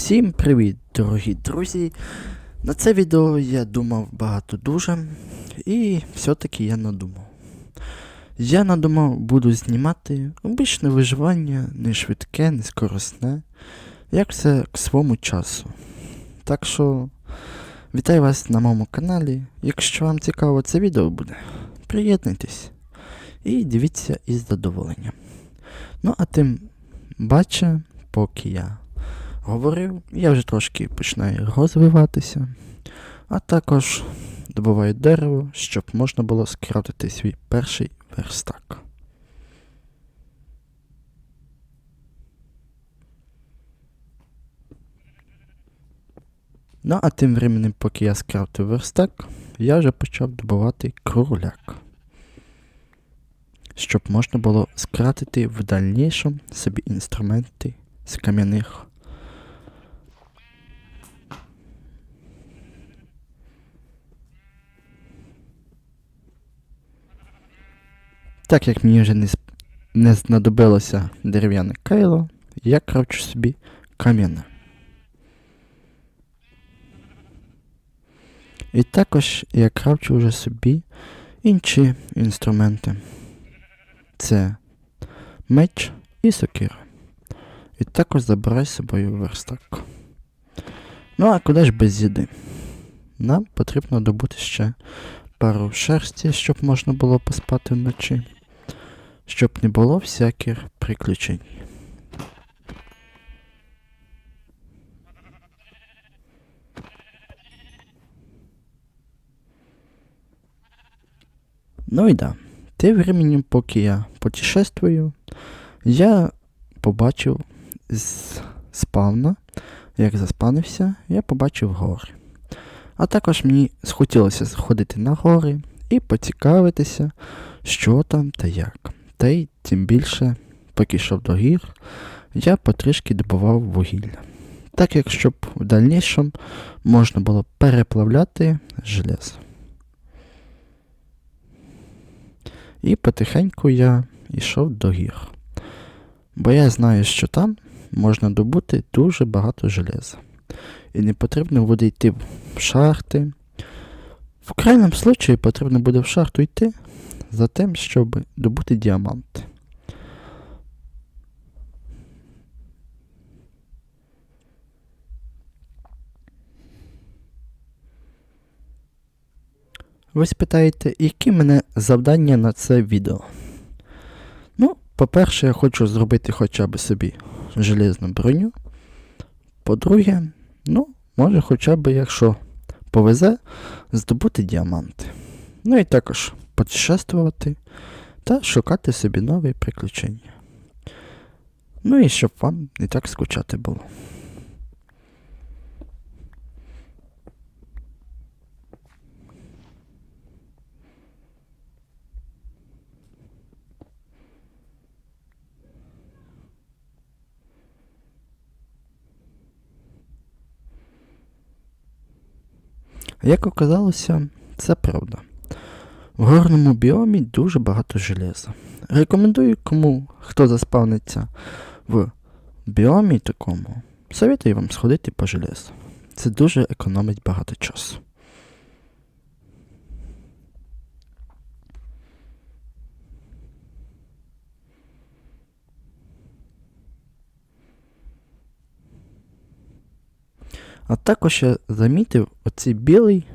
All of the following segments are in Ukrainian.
Всім привіт, дорогі друзі! На це відео я думав багато дуже, і все-таки я надумав. Я надумав буду знімати обичне виживання, не швидке, не скоросне, як все к своєму часу. Так що вітаю вас на моєму каналі. Якщо вам цікаво це відео буде, приєднуйтесь і дивіться із задоволенням. Ну а тим бача, поки я говорив, я вже трошки починаю розвиватися, а також добуваю дерево, щоб можна було скрафтити свій перший верстак. Ну, а тим временем, поки я скрафтив верстак, я вже почав добувати кругляк. Щоб можна було скрафтити в дальнішому собі інструменти з кам'яних Так як мені вже не, не знадобилося дерев'яне кайло, я кравчу собі кам'яне. І також я кравчу вже собі інші інструменти. Це меч і сокира. І також забирай з собою верстак. Ну а куди ж без їди? Нам потрібно добути ще пару шерсті, щоб можна було поспати вночі щоб не було всяких приключень. Ну і да. Тим временем, поки я путешествую, я побачив з спавна, як заспанився, я побачив гори. А також мені схотілося сходити на гори і поцікавитися, що там та як. Та й тим більше, поки йшов до гір, я потрішки добував вугілля. Так як щоб в дальнішому можна було переплавляти железо. І потихеньку я йшов до гір. Бо я знаю, що там можна добути дуже багато железа. І не потрібно буде йти в шахти. В крайньому случаї потрібно буде в шахту йти за тим, щоб добути діаманти. Ви спитаєте, які мене завдання на це відео? Ну, по-перше, я хочу зробити хоча б собі железну броню. По-друге, ну, може хоча б, якщо повезе, здобути діаманти. Ну і також путешествувати та шукати собі нові приключення. Ну і щоб вам не так скучати було. Як оказалося, це правда. В горному біомі дуже багато железа. Рекомендую кому, хто заспавниться в біомі такому, советую вам сходити по железу. Це дуже економить багато часу. А також я замітив оцей білий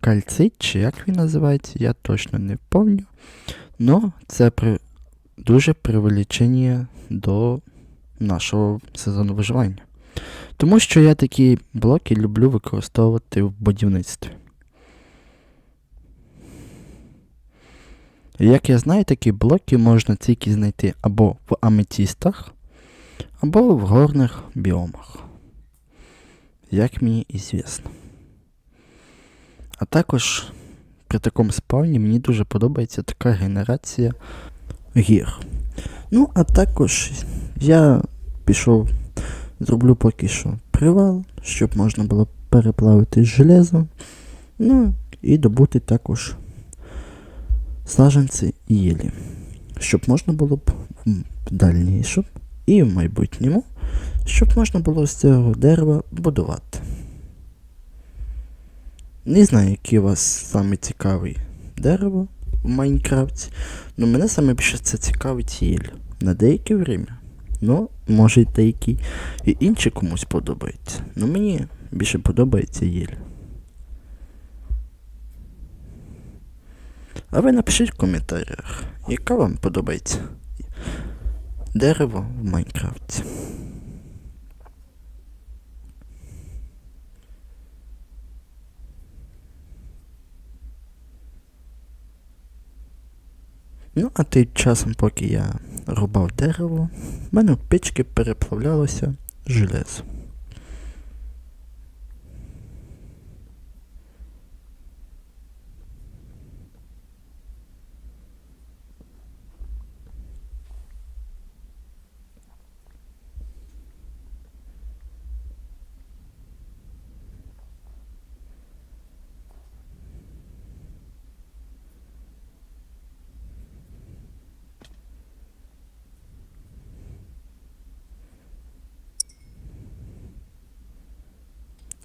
кальцит, чи як він називається, я точно не пам'ятаю. Но це при... дуже привеличення до нашого сезону виживання. Тому що я такі блоки люблю використовувати в будівництві. Як я знаю, такі блоки можна тільки знайти або в аметістах, або в горних біомах. Як мені ізвісно. А також при такому спавні мені дуже подобається така генерація гір. Ну, а також я пішов, зроблю поки що привал, щоб можна було переплавити железо. Ну, і добути також саженці єлі. Щоб можна було б дальнішому і в майбутньому щоб можна було з цього дерева будувати. Не знаю, яке у вас саме цікаве дерево в Майнкрафті, але мене саме більше це цікавить єль. На деяке время. Ну, може деякі і інші комусь подобаються. Ну мені більше подобається єль. А ви напишіть в коментарях, яка вам подобається дерево в Майнкрафті. Ну, а тим часом, поки я рубав дерево, в мене в печки переплавлялося железо.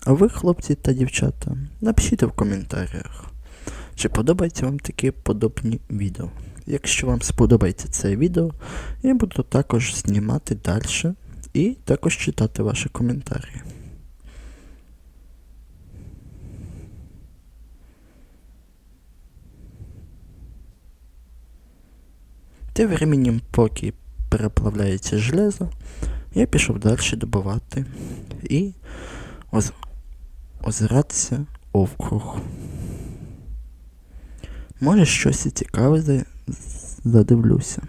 А ви, хлопці та дівчата, напишіть в коментарях, чи подобаються вам такі подобні відео. Якщо вам сподобається це відео, я буду також знімати далі і також читати ваші коментарі. Тим временем, поки переплавляється железо, я пішов далі добувати і оз... озиратися овкруг. Може щось і цікаве задивлюся.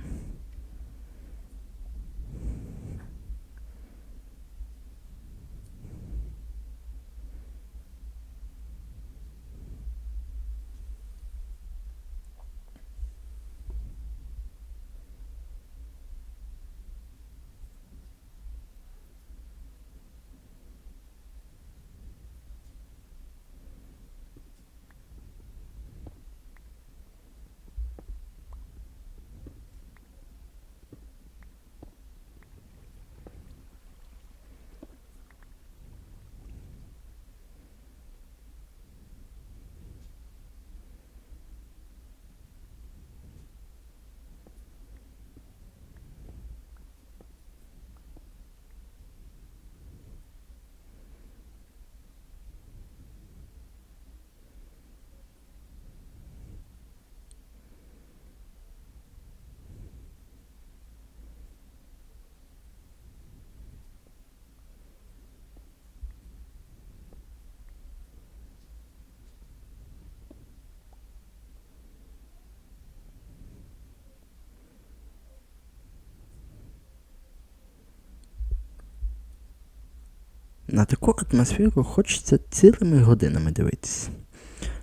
На таку атмосферу хочеться цілими годинами дивитися.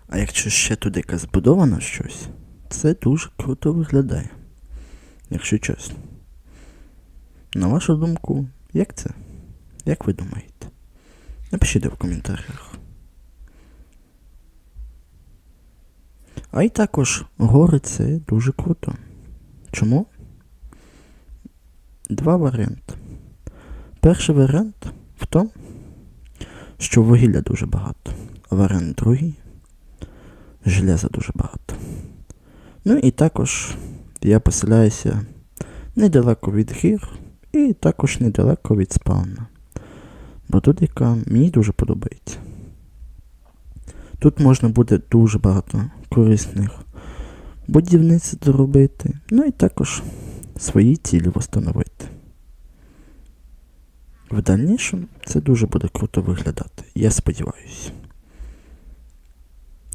А якщо ще туди збудовано щось, це дуже круто виглядає. Якщо чесно. На вашу думку, як це? Як ви думаєте? Напишіть в коментарях. А й також гори це дуже круто. Чому? Два варіанти. Перший варіант в тому, що вугілля дуже багато, а варіант другий железа дуже багато. Ну і також я поселяюся недалеко від гір і також недалеко від спауна. Бо тут яка мені дуже подобається. Тут можна буде дуже багато корисних будівниць зробити, ну і також свої цілі встановити. В дальнішому це дуже буде круто виглядати, я сподіваюся.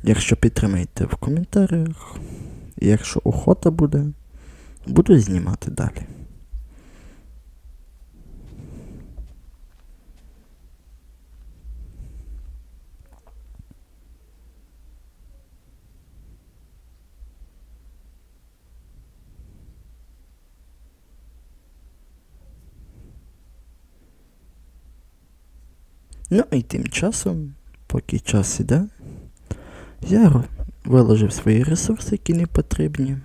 Якщо підтримаєте в коментарях, якщо охота буде, буду знімати далі. Ну і тим часом, поки час іде, я виложив свої ресурси, які не потрібні,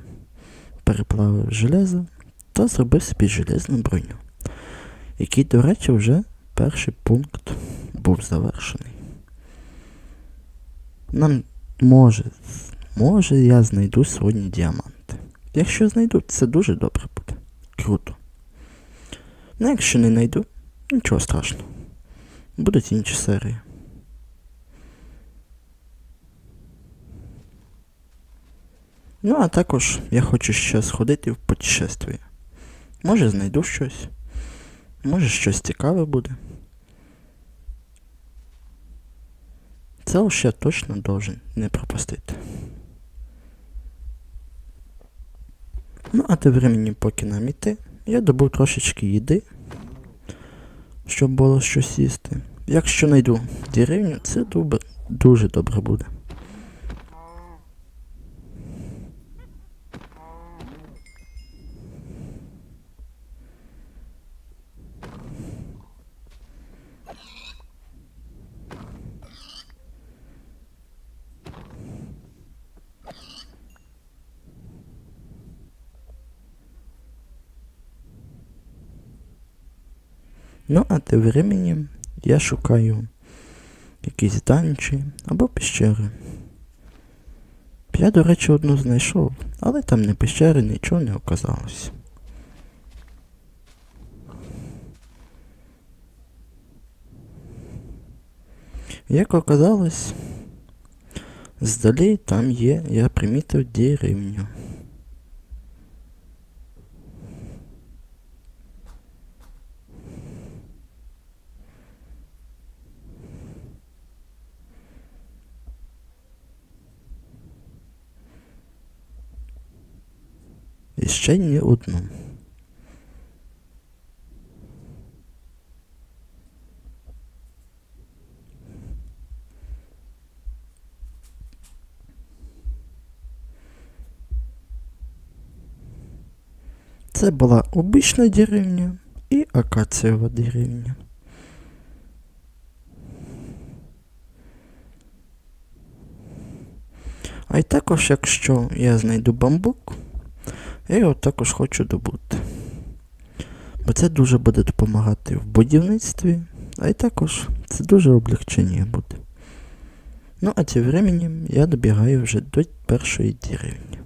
переплавив железо та зробив собі железну броню. який, до речі, вже перший пункт був завершений. Нам може, може я знайду сьогодні діаманти. Якщо знайду, це дуже добре буде. Круто. Ну, якщо не знайду, нічого страшного. Будуть інші серії. Ну, а також я хочу ще сходити в путешествие. Може знайду щось. Може щось цікаве буде. Це уж я точно должен не пропустити. Ну, а тим временем, поки нам іти, я добув трошечки їди, щоб було щось сісти. Якщо знайду деревню, це добре, дуже добре буде. Ну, а тим временем я шукаю якісь данчі або пещери. Я, до речі, одну знайшов, але там не пещери, нічого не оказалось. Як оказалось, здалі там є, я примітив деревню. І ще не одну. Це була обична деревня і акацієва деревня. А й також, якщо я знайду бамбук, я його також хочу добути. Бо це дуже буде допомагати в будівництві, а й також це дуже облегчення буде. Ну, а тим временем я добігаю вже до першої деревні.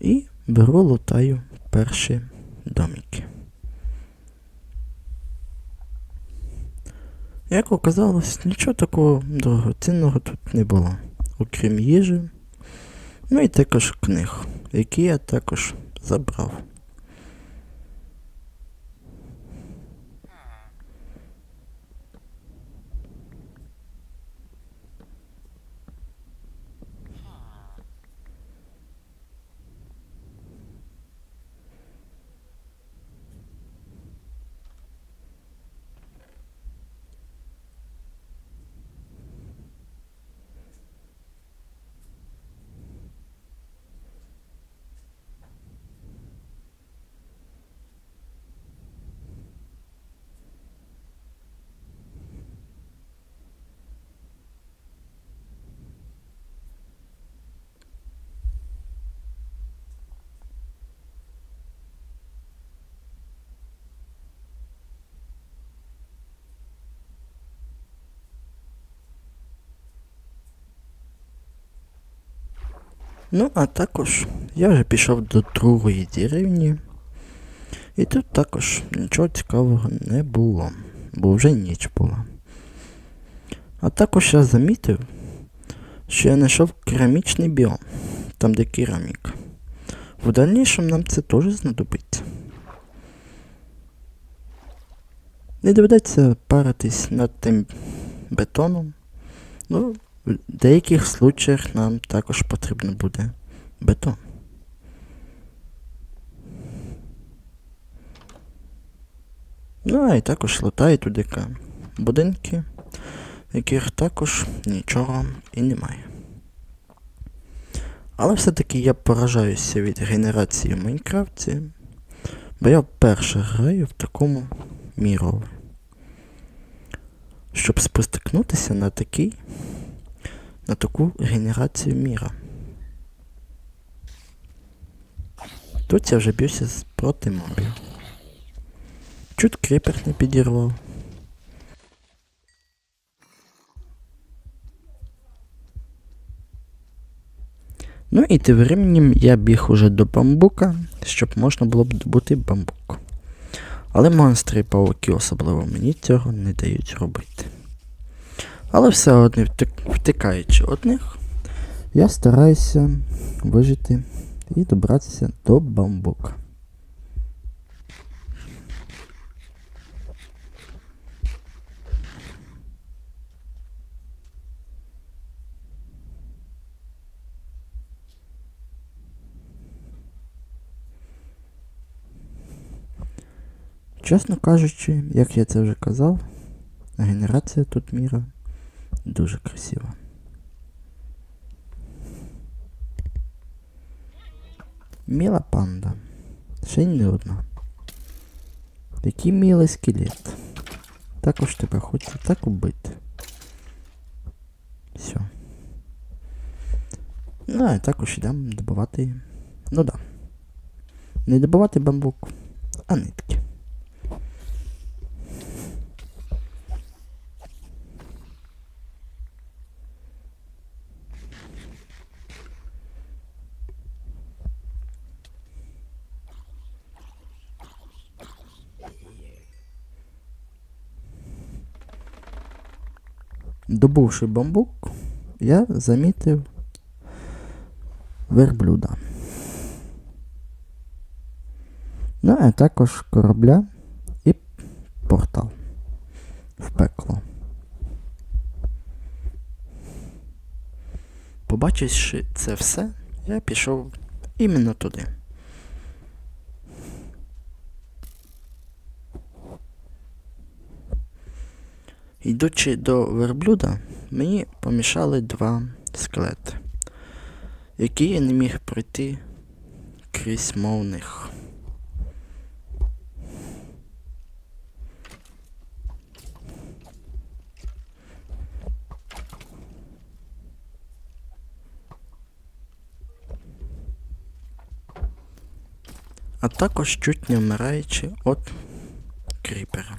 І беру лутаю перші домики. Як оказалось, нічого такого дорогоцінного тут не було, окрім їжі, ну і також книг, які я також забрав. Ну, а також я вже пішов до другої деревні. І тут також нічого цікавого не було, бо вже ніч була. А також я замітив, що я знайшов керамічний біом, там де кераміка. В дальнішому нам це теж знадобиться. Не доведеться паритись над тим бетоном. Ну, в деяких случаях нам також потрібно буде бетон. Ну, а і також летає туди будинки, яких також нічого і немає. Але все-таки я поражаюся від генерації в Майнкрафті, бо я вперше граю в такому мірові. щоб спостикнутися на такий, на таку генерацію міра. Тут я вже б'юся проти моря. Чуть кріпер не підірвав. Ну і тим временем я біг уже до бамбука, щоб можна було б добути бамбук. Але монстри і пауки особливо мені цього не дають робити. Але все втик- втикаючи одних, я стараюся вижити і добратися до бамбука. Чесно кажучи, як я це вже казав, генерація тут міра дуже красива. Міла панда. Ще й не одна. Який мілий скелет. Також тебе хочу так убити. Все. Ну, і також йдемо добувати. Ну да. Не добувати бамбук, а нитки. Добувши бамбук, я замітив верблюда. Ну, а також корабля і портал в пекло. Побачивши це все, я пішов іменно туди. Йдучи до верблюда, мені помішали два скелети, які я не міг пройти крізь мовних. А також чуть не вмираючи від кріпера.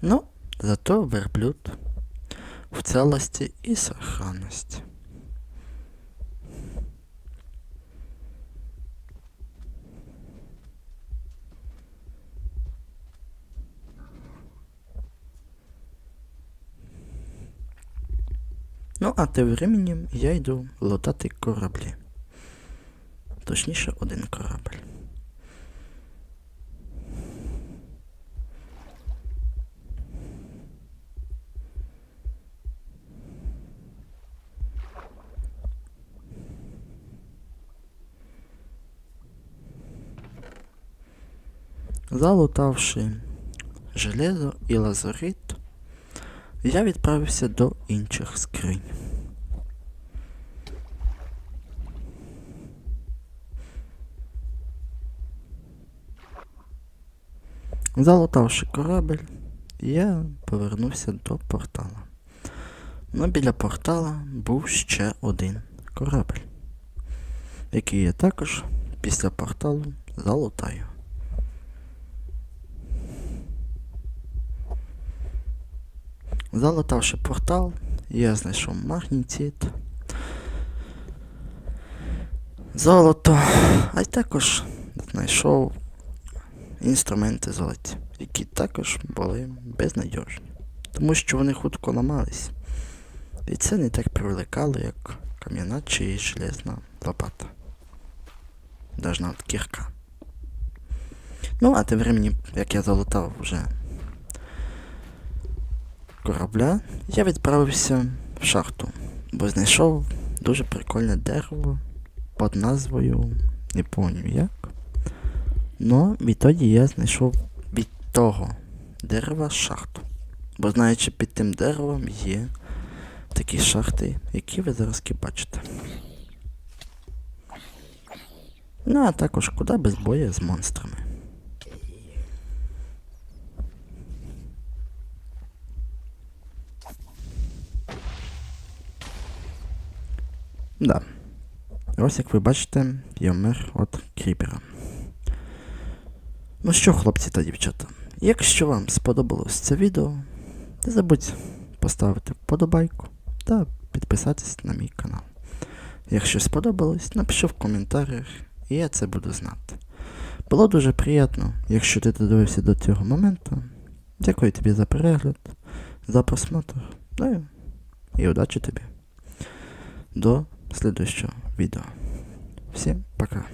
Ну, зато верблюд в целости и сохранности. Ну, а тим временем я йду лутати кораблі. Точніше, один корабль. Залутавши железо і лазурит, я відправився до інших скринь. Залутавши корабель, я повернувся до портала. Ну, біля портала був ще один корабель, який я також після порталу залутаю. Залутавши портал, я знайшов магнітит, золото, а й також знайшов інструменти золоті, які також були безнадіжні, тому що вони хутко ламались. І це не так привлекало, як кам'яна чи железна лопата. Даже навіть кірка. Ну, а тим временем, як я залутав вже корабля, я відправився в шахту, бо знайшов дуже прикольне дерево під назвою не пам'ятаю як. Но відтоді я знайшов від того дерева шахту. Бо знаючи під тим деревом є такі шахти, які ви зараз бачите. Ну а також куди без бою з монстрами. Да. Ось як ви бачите, я вмер від кріпера. Ну що, хлопці та дівчата, якщо вам сподобалось це відео, не забудь поставити вподобайку та підписатись на мій канал. Якщо сподобалось, напиши в коментарях, і я це буду знати. Було дуже приємно, якщо ти додивився до цього моменту. Дякую тобі за перегляд, за просмотр. Ну і удачі тобі. До слідущого видео. Всем пока.